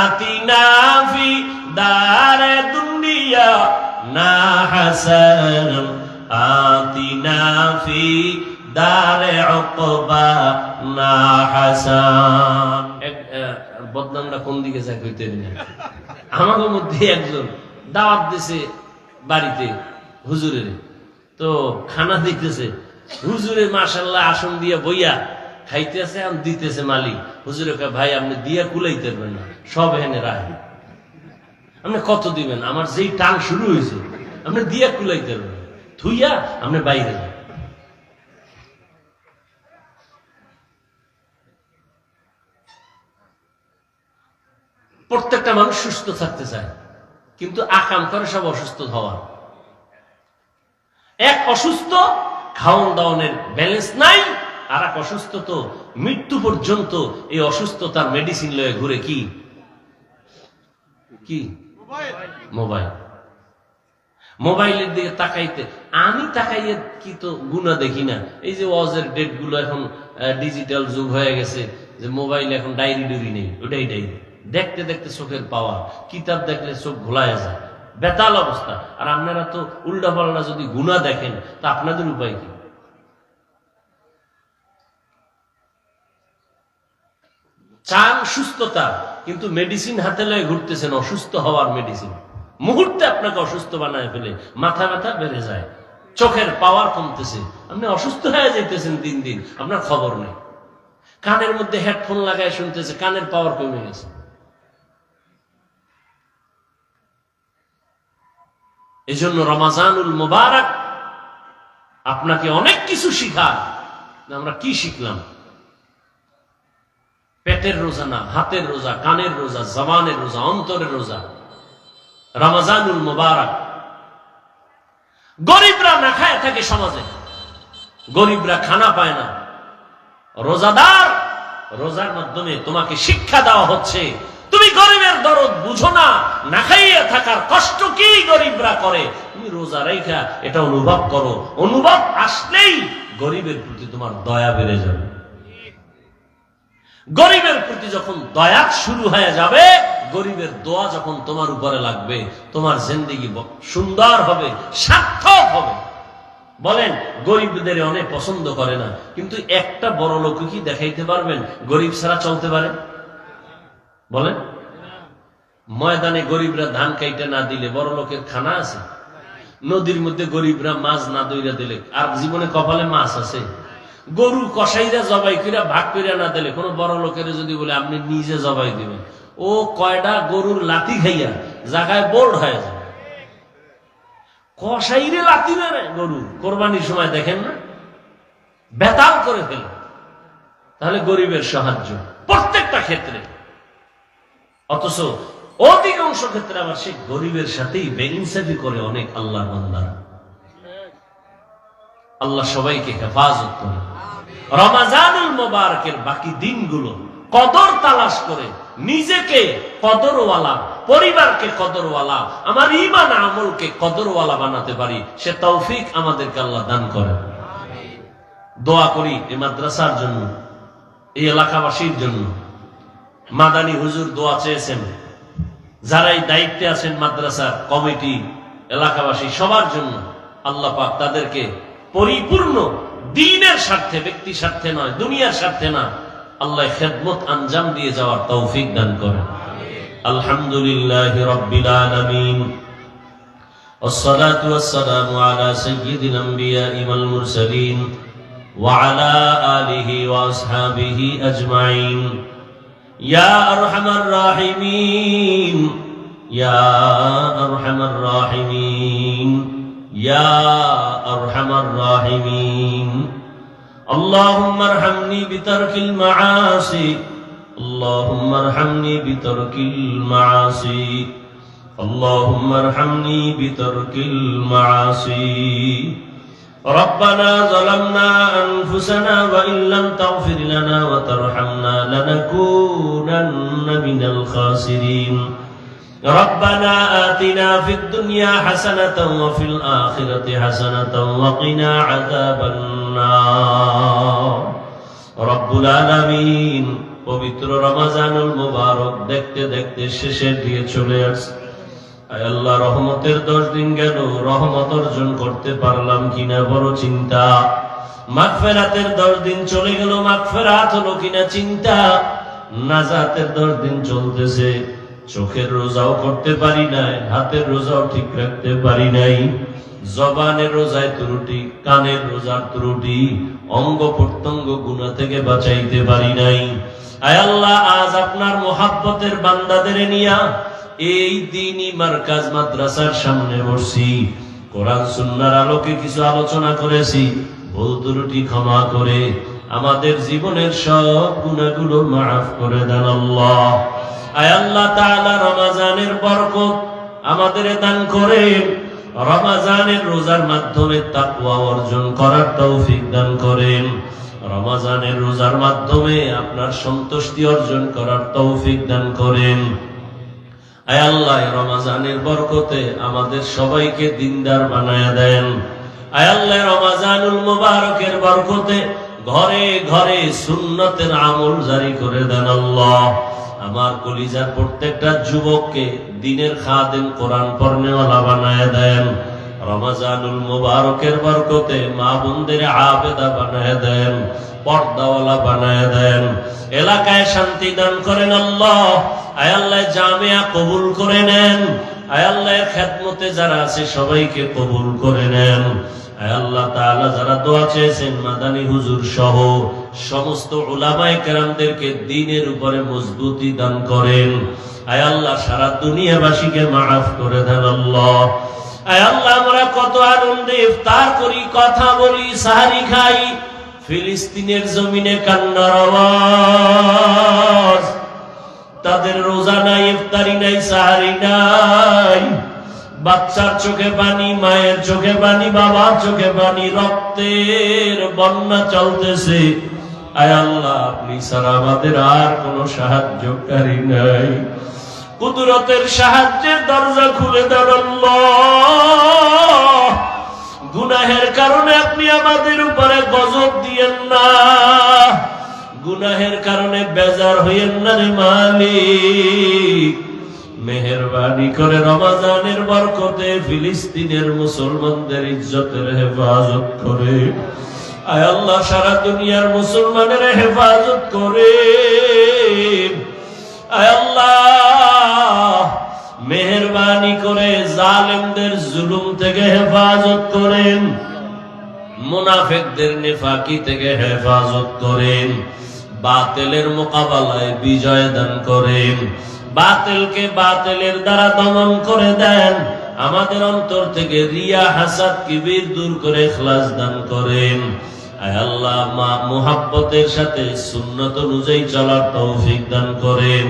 আতিনা ফি দারে দুনিয়া, না হাসান। আতিনা ফি দারে উকবা না হাসান। বদনামটা কোন দিকে যায় কইতে আমাদের মধ্যে একজন দাওয়াত দিছে বাড়িতে, হুজুরের। তো খানা দিতেছে। হুজুরে মাশাল্লাহ আসন দিয়ে বইয়া খাইতেছে আর দিতেছে মালিক। হুজুরে ভাই, আপনি দিয়া কুলাইতে পারবেন না, সব এনে রাখেন। আপনি কত দিবেন? আমার যেই টান শুরু হয়েছে, আপনি দিয়া কুলাইতে পারবেন থুইয়া আপনি বাইরে যান। প্রত্যেকটা মানুষ সুস্থ থাকতে চায়, কিন্তু আকাম করে সব অসুস্থ হওয়া এক অসুস্থ খাওন দাওনের ব্যালেন্স নাই আর এক অসুস্থ তো, মৃত্যু পর্যন্ত এই অসুস্থতার মেডিসিন লয়ে ঘুরে কি? মোবাইল। মোবাইলের দিকে তাকাইতে, আমি তাকাইয়ে কি তো গুণা দেখি না। এই যে ওয়াজের ডেটগুলো এখন ডিজিটাল যুগ হয়ে গেছে, যে মোবাইল এখন ডায়েরি ডুরি নেই, ওটাই ডায়েরি। দেখতে দেখতে চোখের পাওয়া কিতাব দেখলে চোখ ঘোলায় যায়। বেতাল অবস্থা। আর আপনারা তো উল্টা পাল্টা যদি গুণা দেখেন, তা আপনাদের উপায় কি? চান সুস্থতা, কিন্তু মেডিসিন হাতে লয়ে ঘুরতেছেন, অসুস্থ হওয়ার মেডিসিন মুহূর্তে আপনাকে অসুস্থ বানায় ফেলে, মাথা ব্যথা বেড়ে যায়, চোখের পাওয়ার কমতেছে। আপনি অসুস্থ হয়ে যাইতেছেন দিন দিন, আপনার খবর নেই। কানের মধ্যে হেডফোন লাগায় শুনতেছে, কানের পাওয়ার কমে গেছে। এই জন্য রমাজানুল মোবারক আপনাকে অনেক কিছু শিখায় আমরা কি শিখলাম? পেটের রোজা না, হাতের রোজা, কানের রোজা, জবানের রোজা, অন্তরের রোজা। রমাজানুল মোবারক। গরিবরা না খায় থাকে সমাজে। গরিবরা খানা পায় না। রোজাদার, রোজার মাধ্যমে তোমাকে শিক্ষা দেওয়া হচ্ছে। তুমি গরিবের দরদ বুঝো না না খাইয়ে থাকার কষ্ট কি গরিবরা করে? তুমি রোজা রেখা এটা অনুভব করো। অনুভব আসলেই গরিবের প্রতি তোমার দয়া বেড়ে যাবে। গরিবের প্রতি যখন দয়া শুরু হয়ে যাবে, গরিবের দোয়া যখন তোমার উপরে লাগবে, তোমার জিন্দিগি সুন্দর হবে, সার্থক হবে। বলেন, গরিবদের অনেক পছন্দ করে না, কিন্তু একটা বড় লোক কি দেখাইতে পারবেন? গরিব ছাড়া চলতে পারে? বলেন। ময়দানে গরিবরা ধান কাইতে না দিলে বড় লোকের খানা আছে? নদীর মধ্যে গরিবরা মাছ না দইরা দিলে, আর জীবনে কপালে মাছ আছে? গরু কসাইরা জবাই কইরা ভাগ কইরা না দিলে, কোনো বড় লোকের যদি বলে, আপনি নিজে জবাই দিবেন। ও কয়টা গরুর লাথি খাইয়া জায়গায় বোর্ড হয়ে যায়। কসাইরে লাথি মেরে গরু, কোরবানির সময় দেখেন না? বেতাল করে ফেলে। তাহলে গরিবের সাহায্য প্রত্যেকটা ক্ষেত্রে। অথচ অধিকাংশ ক্ষেত্রে আবার সে গরিবের সাথেই বেইনসাফি করে অনেক আল্লাহ বান্দারা। আল্লাহ সবাইকে হেফাজত করে। রমাজানুল মোবারকের বাকি দিনগুলো কদর তালাশ করে নিজেকে কদরওয়ালা, পরিবারকে কদরওয়ালা, আমার ইমান আমলকে কদরওয়ালা বানাতে পারি, সে তৌফিক আমাদেরকে আল্লাহ দান করে দোয়া করি এই মাদ্রাসার জন্য, এই এলাকাবাসীর জন্য। মাদানী হুজুর দোয়া চেয়েছেন। যারা এই দায়িত্বে আছেন মাদ্রাসার কমিটি, এলাকাবাসী, সবার জন্য আল্লাহ পাক তাদেরকে পরিপূর্ণ দিনের স্বার্থে ব্যক্তি স্বার্থে নয় দুনিয়ার স্বার্থে না আল্লাহ খেদমত আঞ্জাম দিয়ে যাওয়ার তৌফিক দান করেন আলহামদুলিল্লাহ রব্বিল আলামিন والصلاة والسلام على سيد الأنبياء والمرسلين وعلى آله وأصحابه أجمعين يا أرحم الراحمين يا أرحم الراحمين يا أرحم الراحمين اللهم ارحمني بترك المعاصي اللهم ارحمني بترك المعاصي اللهم ارحمني بترك المعاصي ربنا ظلمنا أنفسنا وإن لم تغفر لنا وترحمنا لنكونن من الخاسرين ربنا آتنا في الدنيا حسنة وفي الآخرة حسنة وقنا عذاب النار رب العالمين পবিত্র রমাজানুল মুবারক দেখতে দেখতে শেষের দিয়ে চলে আসছে আয় আল্লাহ রহমতের দশ দিন গেল রহমত অর্জন করতে পারলাম কিনা বড় চিন্তা মাগফেরাতের দশ দিন চলে গেল মাগফেরাত হলো কিনা চিন্তা নাজাতের দশ দিন চলতেছে চোখের রোজাও করতে পারি নাই, হাতের রোজাও ঠিক রাখতে পারি নাই। জবানের রোজায় ত্রুটি কানের রোজার ত্রুটি অঙ্গ প্রত্যঙ্গ গুণা থেকে বাঁচাইতে পারি নাই। আল্লাহ, আজ আপনার মোহাব্বতের বান্দাদের নিয়া এই দিনই মার্কাজ মাদ্রাসার সামনে বসছি। কোরআন, সুন্নার আলোকে কিছু আলোচনা করেছি, ভুল ত্রুটি ক্ষমা করে। আমাদের জীবনের সব গুণাগুলো মাফ করে দেন আল্লাহ। আয় আল্লাহ তাআলা, রমাজানের বরকত আমাদের দান করেন। রমাজানের রোজার মাধ্যমে তাকওয়া অর্জন করার তৌফিক দান করেন। রমাজানের রোজার মাধ্যমে আপনার সন্তুষ্টি অর্জন করার তৌফিক দান করেন। আয় আল্লাহ রমাজানের বরকতে আমাদের সবাইকে দিনদার বানায় দেন। আয় আল্লাহ, রমাজানুল মুবারকের বরকতে ঘরে ঘরে সুন্নতের আমল জারি করে দেন আল্লাহ। আমার কলিজার প্রত্যেকটা যুবককে দিনের খাদেম কোরআন পড়নেওয়ালা বানায় দেন। রমাজানুল মুবারকের বরকতে মা বোনদের আবেদা বানায় দেন, পর্দাওয়ালা বানায় দেন। এলাকায় শান্তি দান করেন আল্লাহ। আয়াল্লাহ জামিয়া কবুল করে নেন। আয়াল্লাহ খেদমতে যারা আছে সবাইকে কবুল করে নেন। সমস্ত উলামায়ে কেরামদেরকে দিনের উপরে মজবুতি দান করেন। আয় আল্লাহ, সারা দুনিয়াবাসীকে মাফ করে দেন আল্লাহ। আয় আল্লাহ, আমরা কত আনন্দে ইফতার করি, কথা বলি, সাহারি খাই। ফিলিস্তিনের জমিনে কান্নার আওয়াজ। তাদের রোজা নাই, ইফতারি নাই, সাহারি নাই। বাচ্চার চোখে পানি মায়ের চোখে পানি বাবার চোখে পানি রক্তের বন্যা চলতেছে। আল্লাহ আমাদের আর কোন সাহায্যকারী নাই। কুদরতের সাহায্যের গুনাহের কারণে আপনি আমাদের উপরে গজব দিয়েন না। গুনাহের কারণে বেজার হইয়েন না রে মালিক। মেহরবানি করে রমাজানের বরকতে ফিলিস্তিনের মুসলমানদের ইজ্জতের হেফাজত করে। আয় আল্লাহ, সারা দুনিয়ার মুসলমানের হেফাজত করে। আয় আল্লাহ, মেহরবানি করে জালেমদের জুলুম থেকে হেফাজত করেন। মুনাফেকদের নেফাকি থেকে হেফাজত করেন। বাতেলের মোকাবেলায় বিজয় দান করেন। বাতেলকে বাতিলের দ্বারা দমন করে দেন। আমাদের অন্তর থেকে রিয়া হাসাদ কিবির দূর করে খ্লাস দান করেন। আল্লাহ, মা মুহাব্বতের সাথে সুন্নত অনুযায়ী চলার তৌফিক দান করেন।